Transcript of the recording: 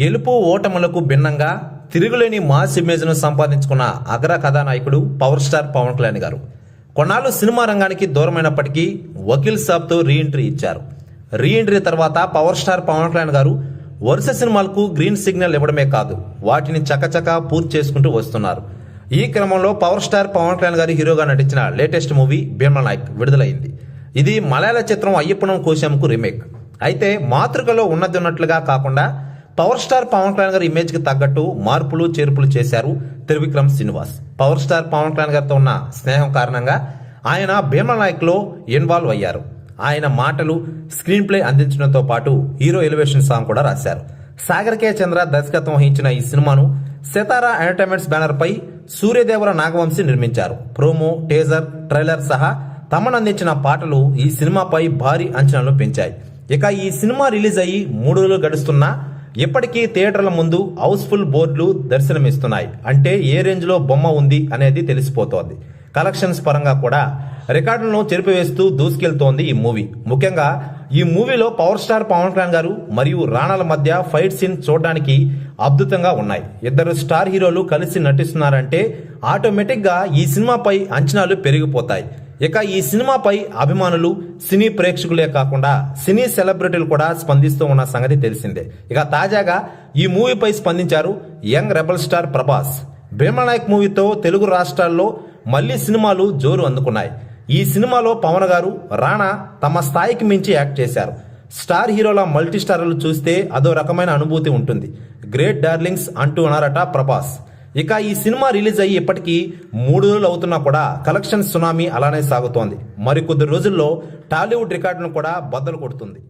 గెలుపు ఓటములకు భిన్నంగా తిరుగులేని మాస్ ఇమేజ్ను సంపాదించుకున్న అగ్ర కథానాయకుడు పవర్ స్టార్ పవన్ కళ్యాణ్ గారు. కొన్నాళ్ళు సినిమా రంగానికి దూరమైనప్పటికీ వకీల్ సాబ్తో రీఎంట్రీ ఇచ్చారు. రీఎంట్రీ తర్వాత పవర్ స్టార్ పవన్ కళ్యాణ్ గారు వరుస సినిమాలకు గ్రీన్ సిగ్నల్ ఇవ్వడమే కాదు వాటిని చకచకా పూర్తి చేసుకుంటూ వస్తున్నారు. ఈ క్రమంలో పవర్ స్టార్ పవన్ కళ్యాణ్ గారి హీరోగా నటించిన లేటెస్ట్ మూవీ భీమల నాయక్ విడుదలైంది. ఇది మలయాళ చిత్రం అయ్యప్పనం కోశంకు రీమేక్. అయితే మాతృకలో ఉన్నది ఉన్నట్లుగా కాకుండా పవర్ స్టార్ పవన్ కళ్యాణ్ గారి ఇమేజ్కి తగ్గట్టు మార్పులు చేర్పులు చేశారు త్రివిక్రమ్ శ్రీనివాస్. పవర్ స్టార్ పవన్ కళ్యాణ్ గారితో ఉన్న స్నేహం కారణంగా ఆయన భీమల నాయక్లో ఇన్వాల్వ్ అయ్యారు. ఆయన మాటలు స్క్రీన్ ప్లే అందించడంతో పాటు హీరో ఎలివేషన్ సాంగ్ కూడా రాశారు. సాగర్ కే చంద్ర దర్శకత్వం వహించిన ఈ సినిమాను సితారా ఎంటర్టైన్మెంట్స్ బ్యానర్ పై సూర్యదేవర నాగవంశీ నిర్మించారు. ప్రోమో టేజర్ ట్రైలర్ సహా తమను అందించిన పాటలు ఈ సినిమాపై భారీ అంచనాలు పెంచాయి. ఇక ఈ సినిమా రిలీజ్ అయ్యి మూడు రోజులు గడుస్తున్నా ఇప్పటికీ థియేటర్ల ముందు హౌస్ఫుల్ బోర్డులు దర్శనమిస్తున్నాయి. అంటే ఏ రేంజ్లో బొమ్మ ఉంది అనేది తెలిసిపోతోంది. కలెక్షన్స్ పరంగా కూడా రికార్డులను చెరిపివేస్తూ దూసుకెళ్తోంది ఈ మూవీ. ముఖ్యంగా ఈ మూవీలో పవర్ స్టార్ పవన్ కళ్యాణ్ గారు మరియు రాణాల మధ్య ఫైట్ సీన్ చూడడానికి అద్భుతంగా ఉన్నాయి. ఇద్దరు స్టార్ హీరోలు కలిసి నటిస్తున్నారంటే ఆటోమేటిక్గా ఈ సినిమాపై అంచనాలు పెరిగిపోతాయి. ఇక ఈ సినిమాపై అభిమానులు సినీ ప్రేక్షకులే కాకుండా సినీ సెలబ్రిటీలు కూడా స్పందిస్తూ ఉన్న సంగతి తెలిసిందే. ఇక తాజాగా ఈ మూవీపై స్పందించారు young rebel star Prabhas. Bheema Nayak మూవీతో తెలుగు రాష్ట్రాల్లో మళ్ళీ సినిమాలు జోరు అందుకున్నాయి. ఈ సినిమాలో పవన్ గారు రాణా తమ స్థాయికి మించి యాక్ట్ చేశారు. స్టార్ హీరోల మల్టీ స్టార్లు చూస్తే అదో రకమైన అనుభూతి ఉంటుంది. గ్రేట్ డార్లింగ్స్ అంటూ అన్నారట ప్రభాస్. ఇక ఈ సినిమా రిలీజ్ అయ్యి ఇప్పటికీ మూడు రోజులు అవుతున్నా కూడా కలెక్షన్ సునామీ అలానే సాగుతోంది. మరికొద్ది రోజుల్లో టాలీవుడ్ రికార్డును కూడా బద్దలు కొడుతుంది.